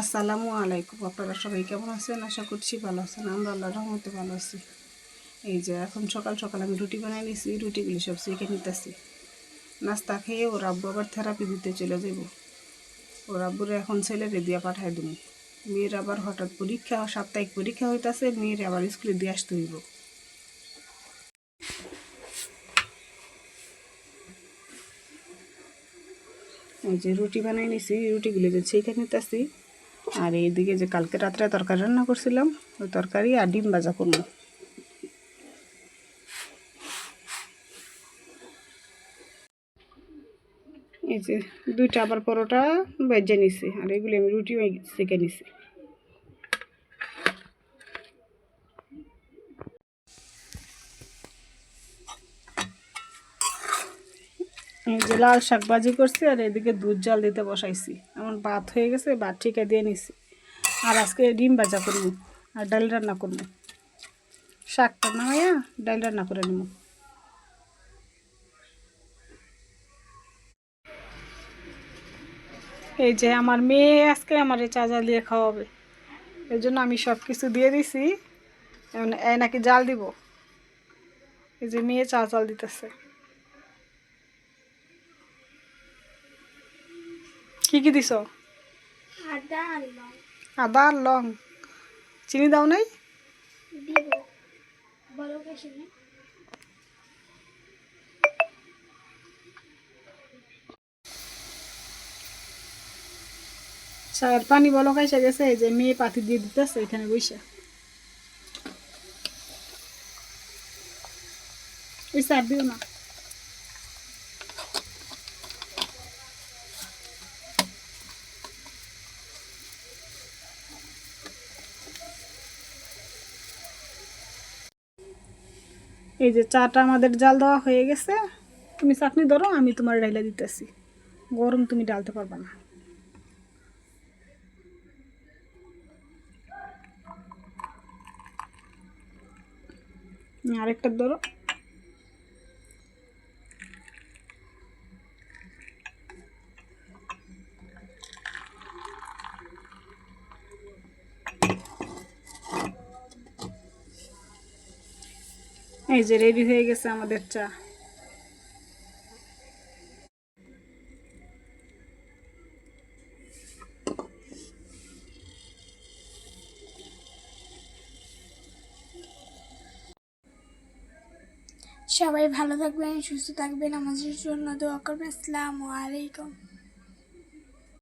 আসসালামু আলাইকুম। আপনারা সবাই কেমন আছেন? আশা করছি ভালো আছেন। আমরা আল্লাহ রহমতে ভালো আছি। এই যে এখন সকাল সকাল আমি রুটি বানাই নিয়েছি রুটিগুলি সব শিখে নিতেছি। নাস্তা খেয়ে ওর আব্বু আবার থেরাপি দিতে চলে যাব। ওর আব্বুরে এখন ছেলেরে দিয়া পাঠাই দেবো। মেয়ের আবার হঠাৎ পরীক্ষা, সাপ্তাহিক পরীক্ষা হইতাছে, মেয়ের আবার স্কুলে দিয়ে আসতে হইব। এই যে রুটি বানাই নিছি, রুটিগুলি যে ছেঁকে নিতেছি। আর এইদিকে যে কালকে রাত্রে তরকারি রান্না করছিলাম, ওই তরকারি আর ডিম ভাজা করব। এই যে দুইটা আবার পরোটা ভেজে নিছি, আর এগুলি আমি রুটি সেঁকে নিছি। এই যে লাল শাক ভাজি করছি, আর এদিকে দুধ জাল দিতে বসাইছি। এমন ভাত হয়ে গেছে, ভাত ঠিকা দিয়ে নিছি। আর আজকে ডিম ভাজা করব, আর ডাল রান্না করব। শাকটা নামাইয়া ডাল রান্না করে নেব। এই যে আমার মেয়ে আজকে আমার এই চা জাল দিয়ে খাওয়াবে। এই জন্য আমি সব কিছু দিয়ে দিছি। এখন এ নাকি জাল দিব। এই যে মেয়ে চা জাল দিতেছে। কি কি দিছ? আদা আর লং। চিনি দাও নাই? চায়ের পানি বলো খাইসা গেছে এই যে মেয়ে পাতি দিয়ে দিতেছে এখানে বসে ওই চার দিও না। এই যে চাটা আমাদের জাল দেওয়া হয়ে গেছে। তুমি চাটনি ধরো, আমি তোমার ডাইলা দিতেছি। গরম তুমি ডালতে পারবা না। আরেকটা ধরো। এই যে রেডি হয়ে গেছে আমাদের চা। সবাই ভালো থাকবেন, সুস্থ থাকবেন। আমাদের জন্য দোয়া করবেন। আসসালামু আলাইকুম।